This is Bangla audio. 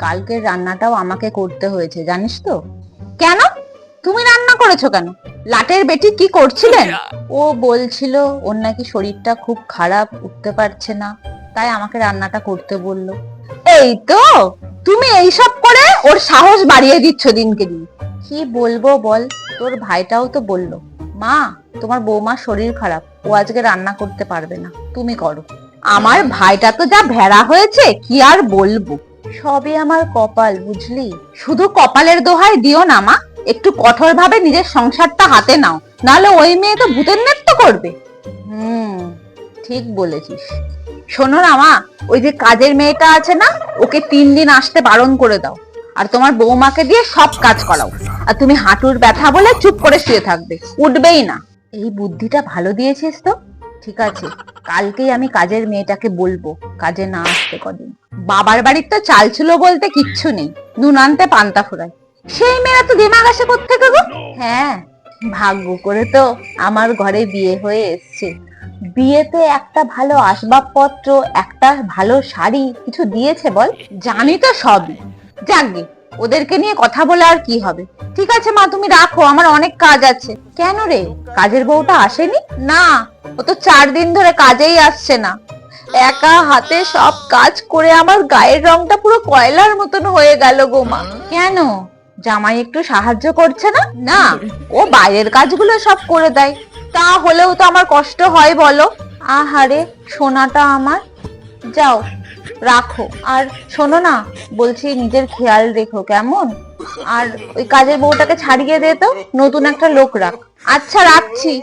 কালকের রান্নাটাও আমাকে করতে হয়েছে জানিস তো। কেন? তুমি রান্না করেছ কেন? লাটের বেটি কি করছিলেন? ও বলছিল ওর নাকি শরীরটা খুব খারাপ উঠতে পারছে না। তাই আমাকে রান্নাটা করতে বলল। এই তো তুমি এইসব করে ওর সাহস বাড়িয়ে দিচ্ছ দিনকে দিন। কি বলব বল তোর ভাইটাও তো বলল মা তোমার বৌমার শরীর খারাপ ও আজকে রান্না করতে পারবে না তুমি করো। আমার ভাইটা তো যা ভেড়া হয়েছে কি আর বলব? সবই আমার কপাল, বুঝলি? শুধু কপালের দোহাই দিও না, মা। একটু কঠোর ভাবে নিজের সংসারটা হাতে নাও। নাহলে ওই মেয়ে তো ভূতের নৃত্য করবে। হুম, ঠিক বলেছিস। শোনো না, মা, ওই যে কাজের মেয়েটা আছে না, ওকে তিন দিন আসতে বারণ করে দাও। আর তোমার বৌমাকে দিয়ে সব কাজ করাও। আর তুমি হাঁটুর ব্যথা বলে চুপ করে শুয়ে থাকবে। উঠবেই না। এই বুদ্ধিটা ভালো দিয়েছিস তো। ঠিক আছে, কালকেই আমি কাজের মেয়েটাকে বলব, কাজে না আসতে কদিন। বাবার বাড়ির তো চাল ছিল বলতে কিচ্ছু নেই, নুন আনতে পান্তা ফুরায়। সেই মেয়েরা তো দিমাগ আসে কোথেকে গো? হ্যাঁ ভাগ্য করে তো আমার ঘরে বিয়ে হয়ে এসছে। বিয়েতে একটা ভালো আসবাবপত্র, একটা ভালো শাড়ি কিছু দিয়েছে বল? জানি তো সবই। যাকগে ওদেরকে নিয়ে কথা বলে আর কি হবে? ঠিক আছে মা, তুমি রাখো, আমার অনেক কাজ আছে। কেন রে? কাজের বউটা আসেনি? না ও তো চার দিন ধরে কাজেই আসছে না। একা হাতে সব কাজ করে আমার গায়ের রংটা পুরো কয়লার মতন হয়ে গেল গো মা। কেন? জামাই একটু সাহায্য করছে না? না, ও বাইরের কাজগুলো সব করে দেয়। তা হলেও তো আমার কষ্ট হয় বলো। আহারে, সোনাটা আমার। যাও, রাখো। আর শোনো না, বলছি নিজের খেয়াল রেখো, কেমন? আর ওই কাজের বউটাকে ছাড়িয়ে দে তো, নতুন একটা লোক রাখ। আচ্ছা রাখছি।